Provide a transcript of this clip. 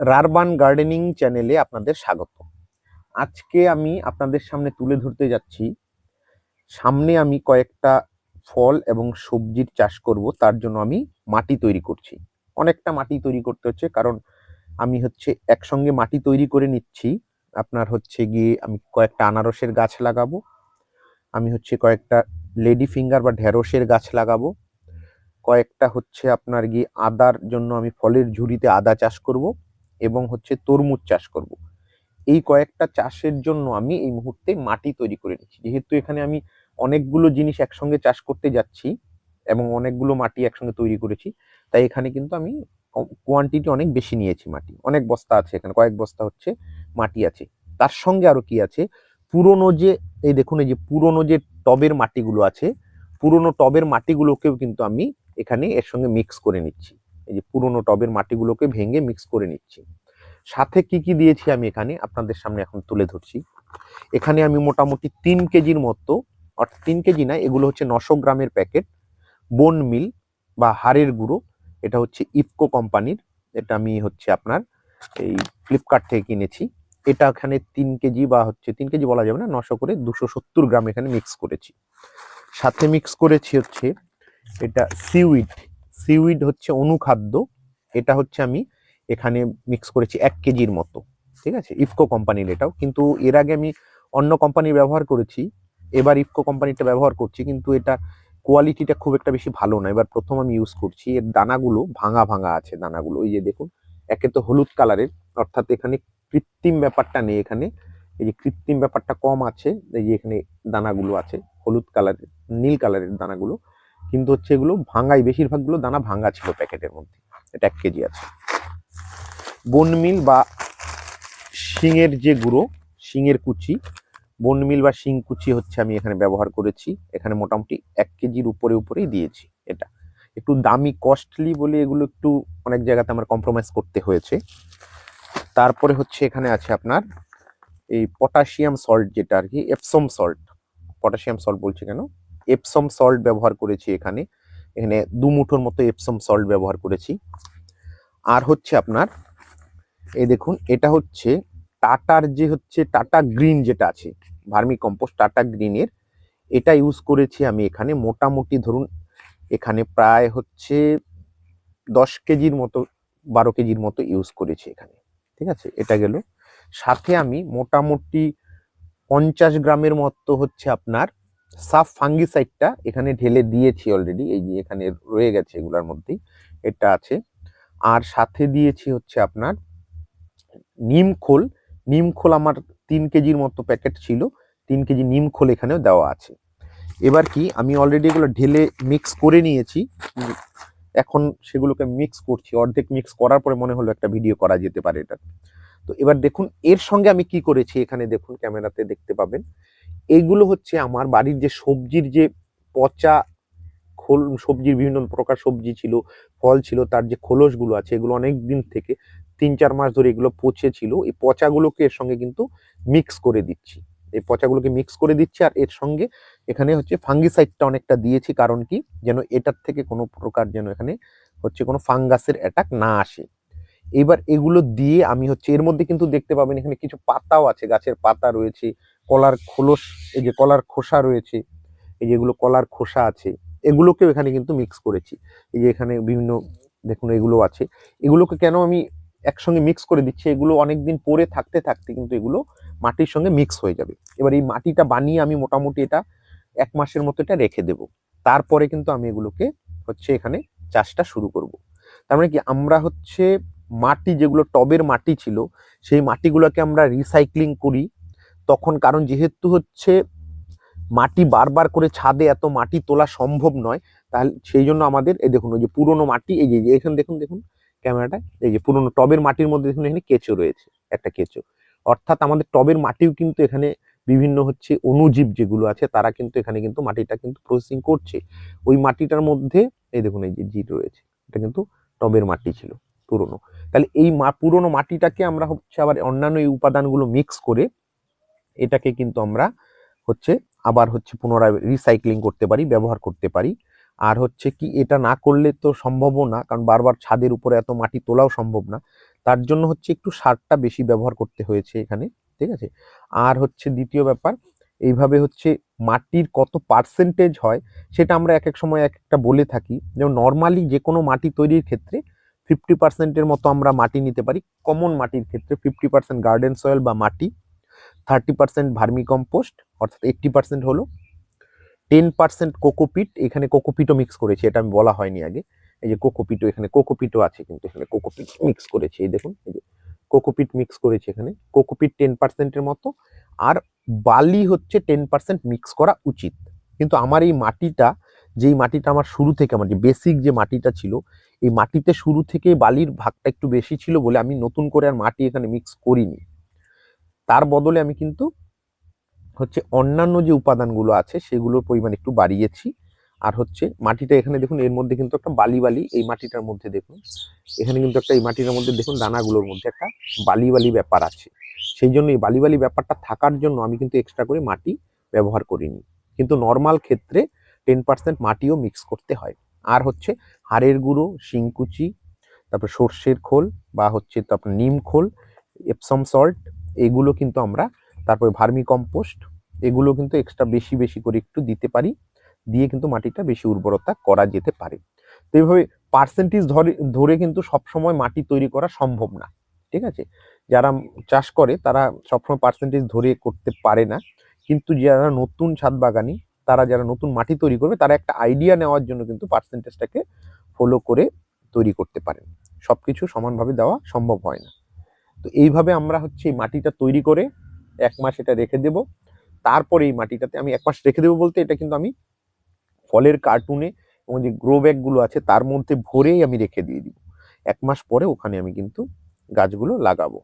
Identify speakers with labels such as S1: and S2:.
S1: রারবান gardening চ্যানেলে আপনাদের স্বাগত আজকে আমি আপনাদের সামনে তুলে ধরতে যাচ্ছি, সামনে আমি কয়েকটা ফল এবং সবজির চাষ করব, তার জন্য আমি মাটি তৈরি করছি। অনেকটা মাটি তৈরি করতে হচ্ছে, কারণ আমি হচ্ছে একসঙ্গে মাটি তৈরি করে নিচ্ছি। আপনার হচ্ছে গিয়ে আমি কয়েকটা আনারসের গাছ লাগাবো, আমি হচ্ছে কয়েকটা লেডি ফিঙ্গার বা ঢেঁড়সের গাছ লাগাবো, কয়েকটা হচ্ছে আপনার গিয়ে আদার জন্য আমি ফলের ঝুড়িতে আদা চাষ করব। এবং হচ্ছে তরমুজ চাষ করব। এই কয়েকটা চাষের জন্য আমি এই মুহূর্তে মাটি তৈরি করে নিচ্ছি। যেহেতু এখানে আমি অনেকগুলো জিনিস একসঙ্গে চাষ করতে যাচ্ছি এবং অনেকগুলো মাটি একসঙ্গে তৈরি করেছি, তাই এখানে কিন্তু আমি কোয়ান্টিটি অনেক বেশি নিয়েছি মাটি। অনেক বস্তা আছে এখানে, কয়েক বস্তা হচ্ছে মাটি আছে। তার সঙ্গে আরও কি আছে? পুরনো যে, এই দেখুন এই যে পুরনো যে টবের মাটিগুলো আছে, পুরনো টবের মাটিগুলোকেও কিন্তু আমি এখানে এর সঙ্গে মিক্স করে নিচ্ছি। এই যে পুরনো টবের মাটিগুলোকে ভেঙে মিক্স করে নিচ্ছি। সাথে কি কি দিয়েছি আমি এখানে? আপনাদের সামনে এখন তুলে ধরছি। এখানে আমি মোটামুটি তিন কেজির মতো অর্থাৎ তিন কেজি না, এগুলো হচ্ছে নশো গ্রামের প্যাকেট বোন মিল বা হাড়ের গুঁড়ো। এটা হচ্ছে ইফকো কোম্পানির, এটা আমি হচ্ছে আপনার এই ফ্লিপকার্ট থেকে কিনেছি। এটা এখানে তিন কেজি বা হচ্ছে, তিন কেজি বলা যাবে না, নশো করে দুশো সত্তর গ্রাম এখানে মিক্স করেছি। সাথে মিক্স করেছি হচ্ছে এটা সিউইড সিউইড হচ্ছে অনুখাদ্য। এটা হচ্ছে আমি এখানে মিক্স করেছি এক কেজির মতো। ঠিক আছে? ইফকো কোম্পানির এটাও। কিন্তু এর আগে আমি অন্য কোম্পানির ব্যবহার করেছি। এবার ইফকো কোম্পানিটা ব্যবহার করছি, কিন্তু এটা কোয়ালিটিটা খুব একটা বেশি ভালো না। এবার প্রথম আমি ইউজ করছি। এর দানাগুলো ভাঙা ভাঙা আছে দানাগুলো। ওই যে দেখুন, একে তো হলুদ কালারের অর্থাৎ এখানে কৃত্রিম ব্যাপারটা নেই এখানে। এই যে কৃত্রিম ব্যাপারটা কম আছে। এই যে এখানে দানাগুলো আছে, হলুদ কালারের নীল কালারের দানাগুলো। কিন্তু হচ্ছে এগুলো ভাঙাই বেশিরভাগগুলো দানা ভাঙা ছিল প্যাকেটের মধ্যে। এটা এক কেজি আছে। বনমিল বা শিঙের যে গুঁড়ো, শিঙের কুচি, বনমিল বা শিং কুচি হচ্ছে আমি এখানে ব্যবহার করেছি। এখানে মোটামুটি এক কেজির উপরে উপরেই দিয়েছি এটা। একটু দামি কস্টলি বলে এগুলো একটু অনেক জায়গাতে আমার কম্প্রোমাইজ করতে হয়েছে। তারপরে হচ্ছে এখানে আছে আপনার এই পটাশিয়াম সল্ট যেটা আর কি এপসম সল্ট পটাশিয়াম সল্ট বলছে কেন? এপসম সল্ট ব্যবহার করেছি এখানে। এখানে দু মুঠোর মতো এপসম সল্ট ব্যবহার করেছি। আর হচ্ছে আপনার, এই দেখুন, এটা হচ্ছে টাটার যে হচ্ছে টাটা গ্রিন যেটা আছে ভার্মি কম্পোস্ট টাটা গ্রিনের এটা ইউজ করেছি আমি এখানে। মোটামুটি ধরুন, এখানে প্রায় হচ্ছে দশ কেজির মতো, বারো কেজির মতো ইউজ করেছি এখানে। ঠিক আছে? এটা গেল। সাথে আমি মোটামুটি পঞ্চাশ গ্রামের মতো হচ্ছে আপনার সাফ ফাঙ্গিসাইডটা এখানে ঢেলে দিয়েছি অলরেডি এই যে এখানে রয়ে গেছে এগুলোর মধ্যেই, এটা আছে। আর সাথে দিয়েছি হচ্ছে আপনার নিম খোল। নিম খোল আমার তিন কেজির মতো প্যাকেট ছিল, তিন কেজি নিম খোল এখানেও দেওয়া আছে। এবার কি, আমি অলরেডি এগুলো ঢেলে মিক্স করে নিয়েছি। এখন সেগুলোকে মিক্স করছি, অর্ধেক মিক্স করার পরে মনে হলো একটা ভিডিও করা যেতে পারে এটা। তো এবার দেখুন, এর সঙ্গে আমি কি করেছি এখানে দেখুন ক্যামেরাতে দেখতে পাবেন। এইগুলো হচ্ছে আমার বাড়ির যে সবজির যে পচা খোল, সবজির বিভিন্ন প্রকার সবজি ছিল, ফল ছিল, তার যে খোলসগুলো আছে, এগুলো অনেক দিন থেকে তিন চার মাস ধরে এগুলো পচে ছিল। এই পচাগুলোকে এর সঙ্গে কিন্তু মিক্স করে দিচ্ছি। এই পচাগুলোকে মিক্স করে দিচ্ছি আর এর সঙ্গে এখানে হচ্ছে ফাঙ্গিসাইডটা অনেকটা দিয়েছি। কারণ কি? যেন এটার থেকে কোনো প্রকার যেন এখানে হচ্ছে কোনো ফাঙ্গাসের অ্যাটাক না আসে। এবার এগুলো দিয়ে আমি হচ্ছে, এর মধ্যে কিন্তু দেখতে পাবেন এখানে কিছু পাতাও আছে, গাছের পাতা রয়েছে, কলার খোলস, এই যে কলার খোসা রয়েছে, এই যেগুলো কলার খোসা আছে, এগুলোকেও এখানে কিন্তু মিক্স করেছি। এই যে এখানে বিভিন্ন, দেখুন এগুলো আছে। এগুলোকে কেন আমি একসঙ্গে মিক্স করে দিচ্ছি? এগুলো অনেকদিন পরে থাকতে থাকতে কিন্তু এগুলো মাটির সঙ্গে মিক্স হয়ে যাবে। এবার এই মাটিটা বানিয়ে আমি মোটামুটি এটা এক মাসের মতো এটা রেখে দেব। তারপরে কিন্তু আমি এগুলোকে হচ্ছে এখানে চাষটা শুরু করব। তার মানে কি, আমরা হচ্ছে মাটি যেগুলো টবের মাটি ছিল, সেই মাটিগুলোকে আমরা রিসাইক্লিং করি। তখন কারণ যেহেতু হচ্ছে মাটি বারবার করে ছাদে এত মাটি তোলা সম্ভব নয়, তাহলে সেই জন্য আমাদের, এই দেখুন, ওই যে পুরোনো মাটি, এই যে এখানে দেখুন দেখুন, ক্যামেরাটা, এই যে পুরোনো টবের মাটির মধ্যে দেখুন, এখানে কেঁচো রয়েছে, একটা কেঁচো। অর্থাৎ আমাদের টবের মাটিও কিন্তু এখানে বিভিন্ন হচ্ছে অণুজীব যেগুলো আছে, তারা কিন্তু এখানে কিন্তু মাটিটা কিন্তু প্রসেসিং করছে। ওই মাটিটার মধ্যে, এই দেখুন, এই যে জিট রয়েছে, এটা কিন্তু টবের মাটি ছিল। পুরনো। তাহলে এই মা, পুরনো মাটিটাকে আমরা হচ্ছে আবার অন্যান্য এই উপাদানগুলো মিক্স করে এটাকে কিন্তু আমরা হচ্ছে আবার হচ্ছে পুনরায় রিসাইক্লিং করতে পারি, ব্যবহার করতে পারি। আর হচ্ছে কি, এটা না করলে তো সম্ভবও না, কারণ বারবার ছাদের উপরে এত মাটি তোলাও সম্ভব না। তার জন্য হচ্ছে একটু সারটা বেশি ব্যবহার করতে হয়েছে এখানে, ঠিক আছে? আর হচ্ছে দ্বিতীয় ব্যাপার, এইভাবে হচ্ছে মাটির কত পার্সেন্টেজ হয়, সেটা আমরা এক এক সময় এক একটা বলে থাকি। যেমন নর্মালি যে কোনো মাটি তৈরির ক্ষেত্রে ফিফটি পার্সেন্টের মতো আমরা মাটি নিতে পারি। কমন মাটির ক্ষেত্রে ফিফটি পার্সেন্ট গার্ডেন সয়েল বা মাটি থার্টি পার্সেন্ট ভার্মি কম্পোস্ট অর্থাৎ এইট্টি পার্সেন্ট হলো টেন পার্সেন্ট কোকোপিট এখানে কোকোপিটও মিক্স করেছি, এটা আমি বলা হয়নি আগে। এই যে কোকোপিটও এখানে কোকোপিটও আছে কিন্তু এখানে কোকোপিট মিক্স করেছি, এই দেখুন, এই যে কোকোপিট মিক্স করেছি এখানে। কোকোপিট টেন পার্সেন্টের মতো, আর বালি হচ্ছে টেন পার্সেন্ট মিক্স করা উচিত। কিন্তু আমার এই মাটিটা যেই মাটিটা আমার শুরু থেকে আমার যে বেসিক যে মাটিটা ছিল, এই মাটিতে শুরু থেকে বালির ভাগটা একটু বেশি ছিল বলে আমি নতুন করে আর মাটি এখানে মিক্স করিনি। তার বদলে আমি কিন্তু হচ্ছে অন্যান্য যে উপাদানগুলো আছে সেগুলোর পরিমাণ একটু বাড়িয়েছি। আর হচ্ছে মাটিটা এখানে দেখুন, এর মধ্যে কিন্তু একটা বালি বালি এই মাটিটার মধ্যে দেখুন, এখানে কিন্তু একটা এই মাটিটার মধ্যে দেখুন দানাগুলোর মধ্যে একটা বালি বালি ব্যাপার আছে। সেই জন্য এই বালি বালি ব্যাপারটা থাকার জন্য আমি কিন্তু এক্সট্রা করে মাটি ব্যবহার করিনি। কিন্তু নর্মাল ক্ষেত্রে টেন পার্সেন্ট মাটিও মিক্স করতে হয়। আর হচ্ছে হাড়ের গুঁড়ো, শিংকুচি, তারপর সর্ষের খোল বা হচ্ছে তারপর নিম খোল এপসম সল্ট এগুলো কিন্তু আমরা তারপরে ভার্মি কম্পোস্ট এগুলো কিন্তু এক্সট্রা বেশি বেশি করে একটু দিতে পারি, দিয়ে কিন্তু মাটিটা বেশি উর্বরতা করা যেতে পারে। তো এইভাবে পার্সেন্টেজ ধরে ধরে কিন্তু সবসময় মাটি তৈরি করা সম্ভব না, ঠিক আছে? যারা চাষ করে তারা সবসময় পার্সেন্টেজ ধরে করতে পারে না, কিন্তু যারা নতুন ছাদ বাগানি তারা যারা নতুন মাটি তৈরি করবে, তারা একটা আইডিয়া নেওয়ার জন্য কিন্তু পার্সেন্টেজটাকে ফলো করে তৈরি করতে পারেন। সবকিছু সমানভাবে দেওয়া সম্ভব হয় না। তো এইভাবে আমরা হচ্ছে এই মাটিটা তৈরি করে এক মাস এটা রেখে দেব। তারপরে এই মাটিটাতে আমি এক মাস রেখে দেবো বলতে এটা কিন্তু আমি ফলের কার্টুনে এবং যে গ্রো ব্যাগগুলো আছে তার মধ্যে ভরেই আমি রেখে দিয়ে দিব। এক মাস পরে ওখানে আমি কিন্তু গাছগুলো লাগাবো।